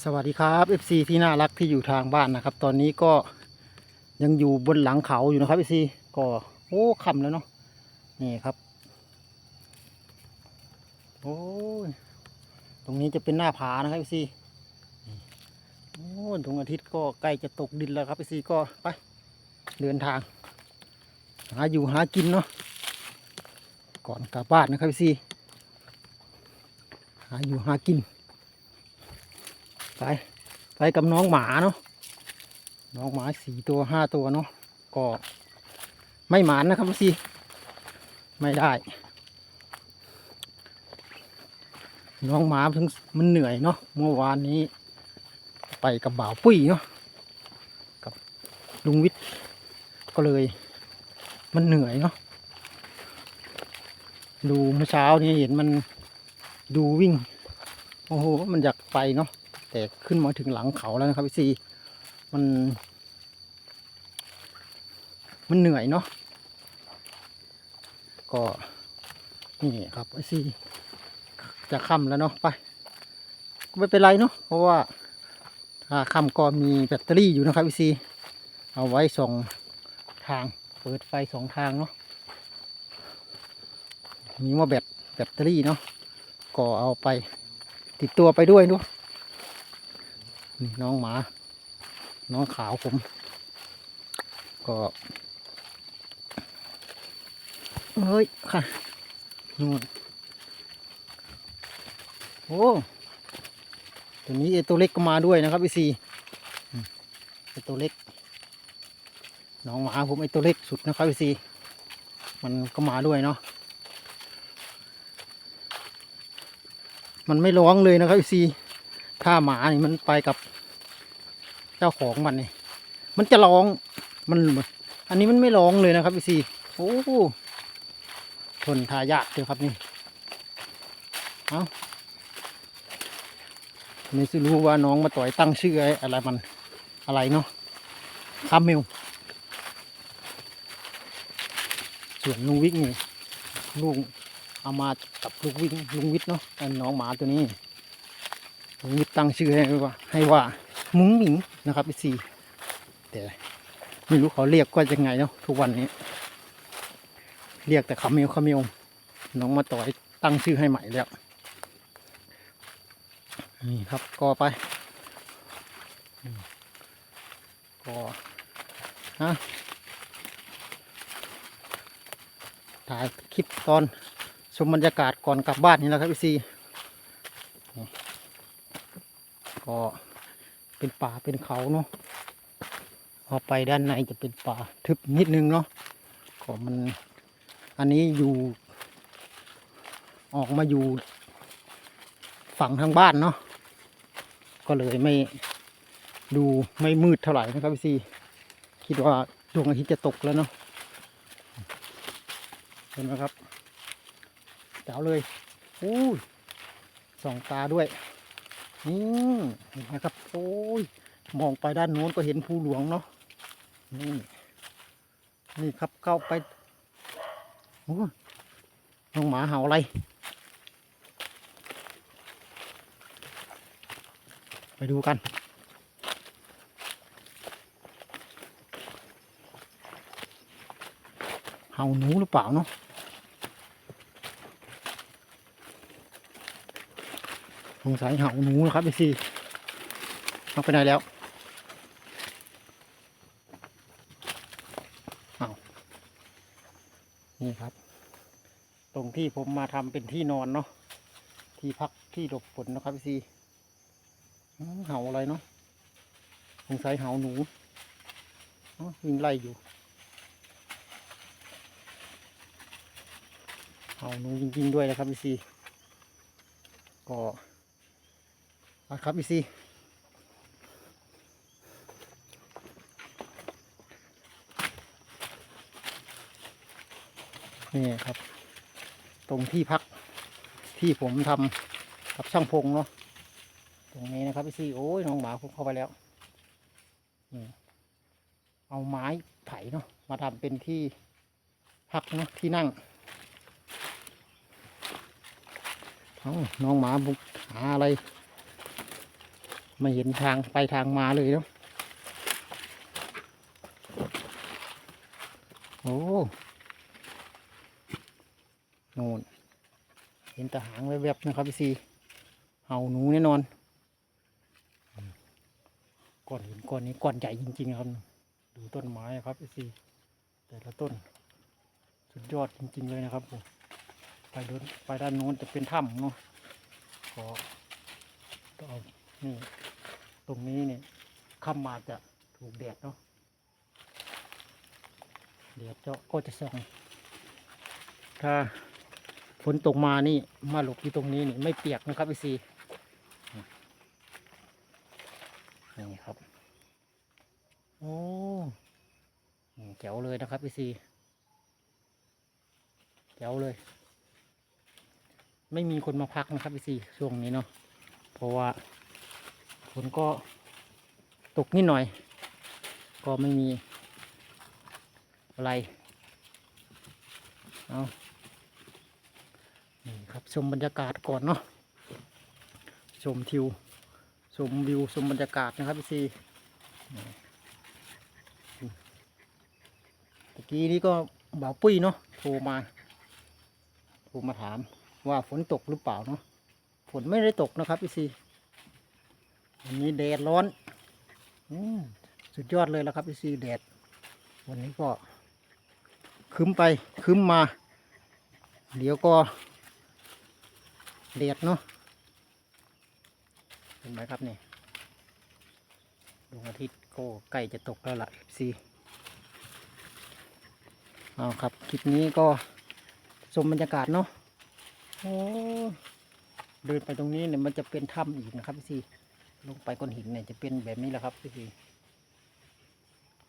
สวัสดีครับ FC ที่น่ารักที่อยู่ทางบ้านนะครับ ตอนนี้ก็ยังอยู่บนหลังเขาอยู่นะครับ FC ก็โอ้ค่ำแล้วเนาะนี่ครับโอ้ยตรงนี้จะเป็นหน้าผานะครับ FC นี่โอ้ดวงอาทิตย์ก็ใกล้จะตกดินแล้วครับ FC ก็ไปเดินทาง หาอยู่หากินเนาะก่อนกลับบ้านนะครับ FC หาอยู่หากิน ไปไปกับน้องหมาเนาะน้องหมาสี่ตัวห้าตัวเนาะก็ไม่หมานนะครับพี่ไม่ได้ น้องหมาถึงมันเหนื่อยเนาะเมื่อวานนี้ ไปกับบ่าวปุ้ยเนาะกับลุงวิทย์ก็เลย มันเหนื่อยเนาะดูเมื่อเช้านี้เห็นมันดูวิ่ง โอ้โห มันอยากไปเนาะ แต่ขึ้นมาถึงหลังเขาแล้วนะครับพี่ซีมัน มันเหนื่อยเนาะก็นี่ครับพี่ซีจะค่ำแล้วเนาะไปก็ไม่เป็นไรเนาะเพราะว่าถ้าค่ำก็มีแบตเตอรี่อยู่นะครับพี่ซีเอาไว้ส่องทางเปิดไฟสองทางเนาะมีว่าแบตแบตเตอรี่เนาะก็เอาไปติดตัวไปด้วยเนาะ นี่น้องหมา น้องขาวผม ก็เฮ้ยค่ะนู่นโอ้ตัวนี้ไอตัวเล็กก็มาด้วยนะครับพี่ซีอืมไอตัวเล็ก น้องหมาผมไอตัวเล็กสุดนะครับพี่ซีมันก็มาด้วยเนาะมันไม่ร้องเลยนะครับพี่ซี ถ้าหมานี่มันไปกับ เจ้าของมันนี่มันจะร้องมัน อันนี้มันไม่ร้องเลยนะครับพี่ซีโอ้ทนทายากเลยครับนี่เอาไม่รู้ว่าน้องมาต่อยตั้งชื่ออะไรมันอะไรเนาะคาเมลส่วนลุงวิกนี่ลูกเอามากับลูกวิ่งลุงวิทย์เนาะน้องหมาตัวนี้ ผมตั้งชื่อให้ว่า ให้ว่ามุ้งหมิงนะครับพี่ซีแต่ไม่รู้เขาเรียกว่ายังไงเนาะทุกวันนี้ เรียกแต่คาเมลคาเมลน้องมาต่อยตั้งชื่อให้ใหม่แล้วนี่ครับก็ไปก็ฮะถ่ายคลิปตอนชมบรรยากาศก่อนกลับบ้านนี่แหละครับพี่ซี ก็เป็นป่าเป็นเขาเนาะพอไปด้านในจะเป็นป่าทึบนิดนึงเนาะก็มันอันนี้อยู่ออกมาอยู่ฝั่งทางบ้านเนาะก็เลยไม่ดูไม่มืดเท่าไหร่นะครับพี่ซีคิดว่าดวงอาทิตย์จะตกแล้วเนาะเห็นไหมครับเจ๋วเลยอู้ยส่องตาด้วย นี่เห็นไหมครับ โอ้ย มองไปด้านโน้นก็เห็นภูหลวงเนาะ นี่ นี่ครับเข้าไป โอ้น้องหมาเห่าอะไร ไปดูกันเห่าหนูหรือเปล่าเนาะ สงสัยเห่าหนูนะครับไอซีเอาไปไหนแล้วเอานี่ครับ ตรงที่ผมมาทำเป็นที่นอนเนาะที่พักที่หลบฝนนะครับไอซีเห่าอะไรเนาะสงสัยเห่าหนูอ๋อวิ่งไล่อยู่เห่าหนูจริงๆด้วยนะครับไอซีก็ อะครับอีซีนี่ครับ ตรงที่พักที่ผมทำกับช่างพงเนาะตรงนี้นะครับพี่ซีโอ้ยน้องหมาผมเข้าไปแล้วนี่เอาไม้ไถเนาะมาทำเป็นที่พักเนาะที่นั่งเอาน้องหมาบุกหาอะไร ไม่เห็นทางไปทางมาเลยเนาะโอ้โน่นเห็นตะหางแวบๆนะครับพี่ซีเห่าหนูแน่นอนก้อนหินก้อนนี้ก้อนใหญ่จริง ๆ ครับ ดูต้นไม้ครับพี่ซีแต่ละต้น สุดยอดจริง ๆ เลยนะครับผมไปดูไปด้านโน้นจะเป็นถ้ำเนาะก็ต้องเอานี่ ตรงนี้เนี่ยค่ำมาจะถูกแดดเนาะแดดเจาะก็จะส่องถ้าฝนตกมานี่มาหลบอยู่ตรงนี้นี่ไม่เปียกนะครับพี่ซีนี่ครับโอ้แจ๋วเลยนะครับพี่ซีแจ๋วเลย ไม่มีคนมาพักนะครับพี่ซีช่วงนี้เนาะเพราะว่า ฝนก็ตกนิดหน่อย ก็ไม่มีอะไร เอานี่ครับชมบรรยากาศก่อนเนาะ ชมทิว ชมวิว ชมบรรยากาศนะครับพี่ซีตะกี้นี้ก็บ่าวปุ้ยเนาะ โทรมาโทรมาถามว่าฝนตกหรือเปล่าเนาะ ฝนไม่ได้ตกนะครับพี่ซี วันนี้แดดร้อนอสุดยอดเลยแล้วครับพี่ซีแดด วันนี้ก็คึ้มไปคึ้มมา เดี๋ยวก็แดดเนาะเห็นไหมครับนี่ดวงอาทิตย์ก็ใกล้จะตกแล้วล่ะพี่ซีเอาครับคลิปนี้ก็ชมบรรยากาศเนาะโอ้เดินไปตรงนี้เนี่ยมันจะเป็นถ้ำอีกนะครับพี่ซี ลงไปก้อนหินเนี่ยจะเป็นแบบนี้แหละครับพี่ซี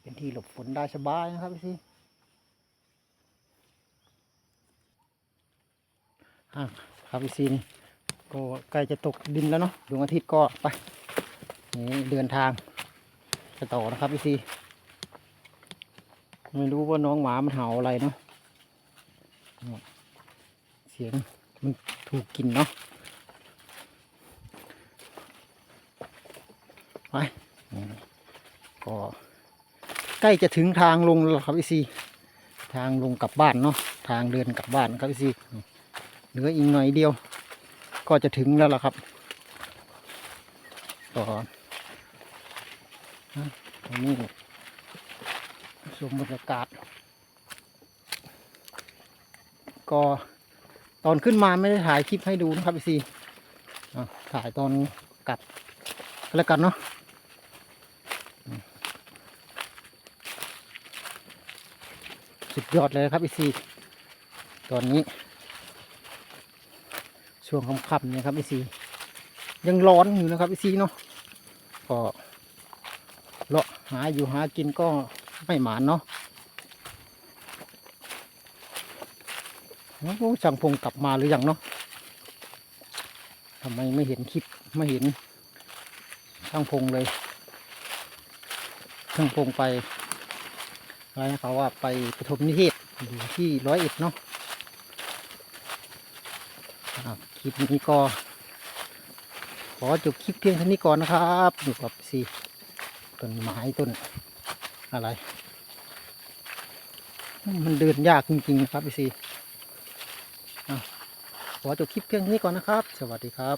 เป็นที่หลบฝนได้สบายนะครับพี่ซีอะครับพี่ซีนี่ก็ใกล้จะตกดินแล้วเนาะดวงอาทิตย์ก็ไปนี่เดินทางจะต่อนะครับพี่ซีไม่รู้ว่าน้องหมามันเห่าอะไรเนาะเสียงมันถูกกินเนาะ ไปก็ใกล้จะถึงทางลงแล้วครับพี่ซีทางลงกลับบ้านเนาะทางเดินกลับบ้านครับพี่ซีเหลืออีกหน่อยเดียว ก็จะถึงแล้วล่ะครับก็นะตรงนี้ชมบรรยากาศ ก็ตอนขึ้นมาไม่ได้ถ่ายคลิปให้ดูนะครับพี่ซีถ่ายตอนกลับก็แล้วกันเนาะ สุดยอดเลยครับอีซีตอนนี้ ช่วงค่ำๆเนี่ยครับอีซียังร้อนอยู่นะครับอีซีเนาะก็เลาะหาอยู่หากินก็ไม่หมานเนาะโอ้ช่างพงกลับมาหรือยังเนาะทำไมไม่เห็นคลิปไม่เห็นช่างพงเลยช่างพงไป อะไรนะเขาว่าไปปฐมนิเทศอยู่ที่ร้อยเอ็ดเนาะอะคลิปนี้ก็ขอจบคลิปเพียงเท่านี้ก่อนนะครับอยู่กับสีต้นไม้ต้นอะไร มันเดินยากจริงๆนะครับพี่ซีขอจบคลิปเพียงเท่านี้ก่อนนะครับ สวัสดีครับ